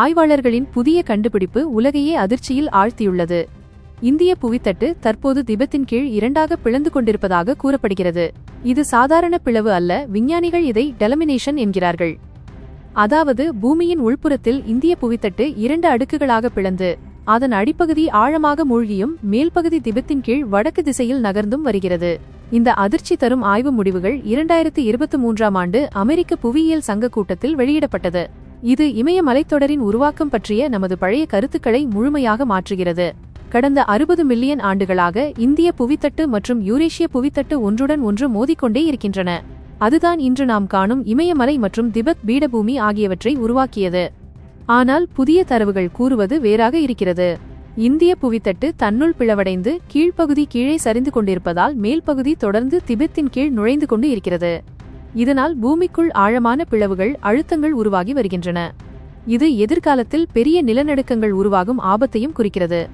ஆய்வாளர்களின் புதிய கண்டுபிடிப்பு உலகையே அதிர்ச்சியில் ஆழ்த்தியுள்ளது. இந்திய புவித்தட்டு தற்போது திபெத்தின் கீழ் இரண்டாக பிளந்து கொண்டிருப்பதாக கூறப்படுகிறது. இது சாதாரண பிளவு அல்ல விஞ்ஞானிகள் இதை டெலமினேஷன் என்கிறார்கள். அதாவது பூமியின் உள்புறத்தில் இந்திய புவித்தட்டு இரண்டு அடுக்குகளாக பிளந்து அதன் அடிப்பகுதி ஆழமாக மூழ்கியும் மேல்பகுதி திபெத்தின் கீழ் வடக்கு திசையில் நகர்ந்தும் வருகிறது. இந்த அதிர்ச்சி தரும் ஆய்வு முடிவுகள் இரண்டாயிரத்து இருபத்தி மூன்றாம் ஆண்டு அமெரிக்க புவியியல் சங்க கூட்டத்தில் வெளியிடப்பட்டது. இது இமயமலைத்தொடரின் உருவாக்கம் பற்றிய நமது பழைய கருத்துக்களை முழுமையாக மாற்றுகிறது. கடந்த அறுபது மில்லியன் ஆண்டுகளாக இந்திய புவித்தட்டு மற்றும் யூரேஷிய புவித்தட்டு ஒன்றுடன் ஒன்று மோதிக்கொண்டே இருக்கின்றன. அதுதான் இன்று நாம் காணும் இமயமலை மற்றும் திபெத் பீடபூமி ஆகியவற்றை உருவாக்கியது. ஆனால் புதிய தரவுகள் கூறுவது வேறாக இருக்கிறது. இந்திய புவித்தட்டு தன்னுள் பிளவடைந்து கீழ்ப்பகுதி கீழே சரிந்து கொண்டிருப்பதால் மேல்பகுதி தொடர்ந்து திபெத்தின் கீழ் நுழைந்து கொண்டு இருக்கிறது. இதனால் பூமிக்குள் ஆழமான பிளவுகள் அழுத்தங்கள் உருவாகி வருகின்றன. இது எதிர்காலத்தில் பெரிய நிலநடுக்கங்கள் உருவாகும் ஆபத்தையும் குறிக்கிறது.